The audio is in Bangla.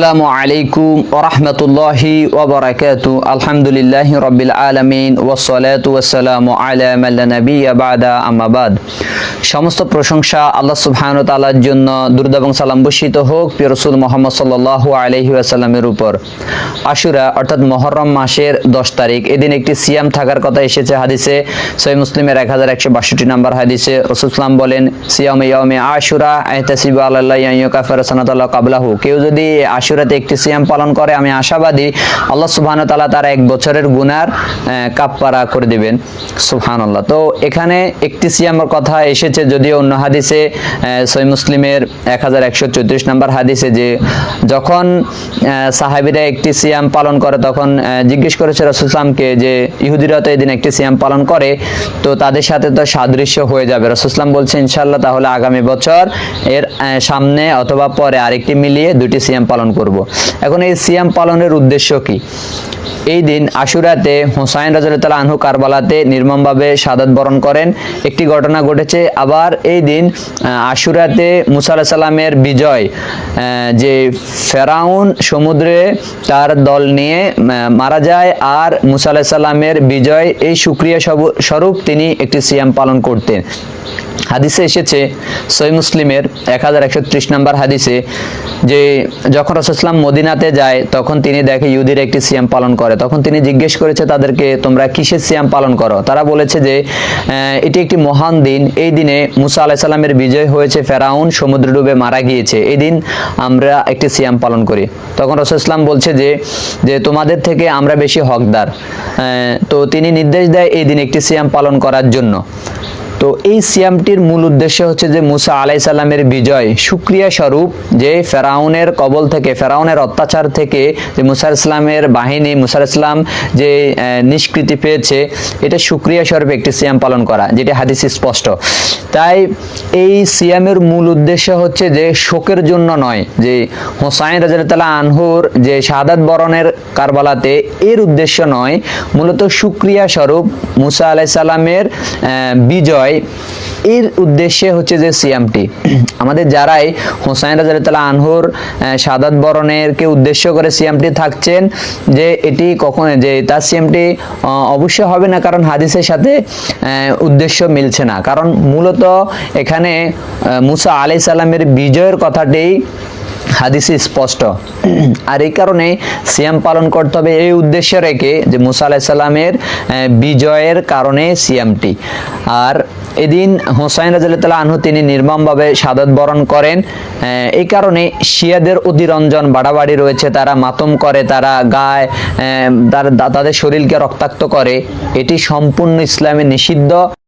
আসসালামু আলাইকুম ওরহমতুল্লাহি ওবরাকাতু আলহামদুলিল্লাহ রবিল আলমিন ওসলাতু ওসালামু আলা মাল্লা নবী আবাদা আমাবাদ সমস্ত প্রশংসা আল্লাহ সুবহানাহু ওয়া তাআলার জন্য দুরুদ এবং সালাম বর্ষিত হোক প্রিয় রাসূল মুহাম্মদ সাল্লাল্লাহু আলাইহি ওয়াসাল্লামের উপর। আশুরা, অর্থাৎ মুহররম মাসের 10 তারিখ, এদিন একটি সিয়াম থাকার কথা এসেছে হাদিসে। সহিহ মুসলিমের 1162 নম্বর হাদিসে রাসূল সাল্লাম বলেন, সিয়ামে ইয়াউমে আশুরা আহতাসিবু সানাতাল্লাহ কাবলাহু। কেউ যদি আশুরাতে একটি সিয়াম পালন করে, আমি আশাবাদী আল্লাহ সুবহানাহু ওয়া তাআলা তার এক বছরের গুনার কাপ্পারা করে দিবেন। সুবহানাল্লাহ। তো এখানে একটি সিয়ামের কথা এসেছে যদিও অন্য হাদিসে সহি মুসলিমের এক হাজার একশো চৌত্রিশ নম্বর হাদিসে যে যখন সাহাবীরা একটি সিয়াম পালন করে, তখন জিজ্ঞেস করেছে রসুলামকে যে ইহুদিরা তো এদিন একটি সিয়াম পালন করে, তো তাদের সাথে তো সাদৃশ্য হয়ে যাবে। রসুলাম বলছে ইনশাল্লাহ তাহলে আগামী বছর এর সামনে অথবা পরে আরেকটি মিলিয়ে দুটি সিয়াম পালন করব। এখন এই সিয়াম পালনের উদ্দেশ্য কি? এই দিন আশুরাতে হোসাইন রাজুল্লাহ আনহু কারবালাতে নির্মমভাবে সাদাত বরণ করেন। একটি ঘটনা ঘটেছে। আবার এই দিন আশুরাতে মুসা আলাহ সাল্লামের বিজয় যে ফেরাউন সমুদ্রে তার দল নিয়ে মারা যায় আর মুসা আলাহ সাল্লামের বিজয়, এই সুক্রিয়া স্বরূপ তিনি একটি সিয়াম পালন করতেন। হাদিসে এসেছে সই মুসলিমের এক হাজার একশো ত্রিশ নম্বর হাদিসে যে, যখন রসুলাম মদিনাতে যায়, তখন তিনি দেখে ইহুদির একটি সিয়াম পালন করে। তখন তিনি জিজ্ঞেস করেছে তাদেরকে, তোমরা কিসের সিয়াম পালন করো? তারা বলেছে যে এটি একটি মহান দিন। এই দিনে মুসা আলাহ সাল্লামের বিজয় হয়েছে, ফেরাউন সমুদ্র ডুবে মারা গিয়েছে। এই দিন আমরা একটি সিয়াম পালন করি। তখন রসুলাম বলছে যে যে তোমাদের থেকে আমরা বেশি হকদার। তো তিনি নির্দেশ দেয় এই দিন একটি সিয়াম পালন করার জন্য। তো এই সিয়ামটির মূল উদ্দেশ্য হচ্ছে যে মুসা আলাই সাল্লামের বিজয়। সুক্রিয়া স্বরূপ যে ফেরাউনের কবল থেকে, ফেরাউনের অত্যাচার থেকে যে মুসার ইসলামের বাহিনী, মুসার ইসলাম যে নিষ্কৃতি পেয়েছে, এটা সুক্রিয়া স্বরূপ একটি সিয়াম পালন করা, যেটি হাদিস স্পষ্ট। তাই এই সিয়ামের মূল উদ্দেশ্য হচ্ছে যে শোকের জন্য নয়, যে হোসাইন রাজাতাল্লাহ আনহুর যে সাদাত বরণের কারবালাতে এর উদ্দেশ্য নয়। মূলত সুক্রিয়া স্বরূপ মুসা আলাইসাল্লামের বিজয় এর উদ্দেশ্যে হচ্ছে যে সিয়ামটি। আমাদের যারাই হোসাইন রাজাতাল্লাহ আনহুর সাদাত বরণের কে উদ্দেশ্য করে সিয়ামটি থাকছেন, যে এটি কখন, যে তার সিয়ামটি অবশ্যই হবে না, কারণ হাদিসের সাথে উদ্দেশ্য মিলছে না। কারণ মূলত এখানে মুসা আলাই সাল্লামের বিজয়ের কথাটি হাদিসে স্পষ্ট। আর এই কারণে সিয়াম পালন করতে হবে এই উদ্দেশ্য রেখে যে মুসা আলাহিসাল্লামের বিজয়ের কারণে সিয়ামটি। আর এদিন হোসাইন রাজিল্লাহ আনহু তিনি নির্মমভাবে সাদত বরণ করেন। এই কারণে শিয়াদের অতিরঞ্জন বাড়াবাড়ি রয়েছে, তারা মাতম করে, তারা গায়ে তাদের শরীরকে রক্তাক্ত করে। এটি সম্পূর্ণ ইসলামে নিষিদ্ধ।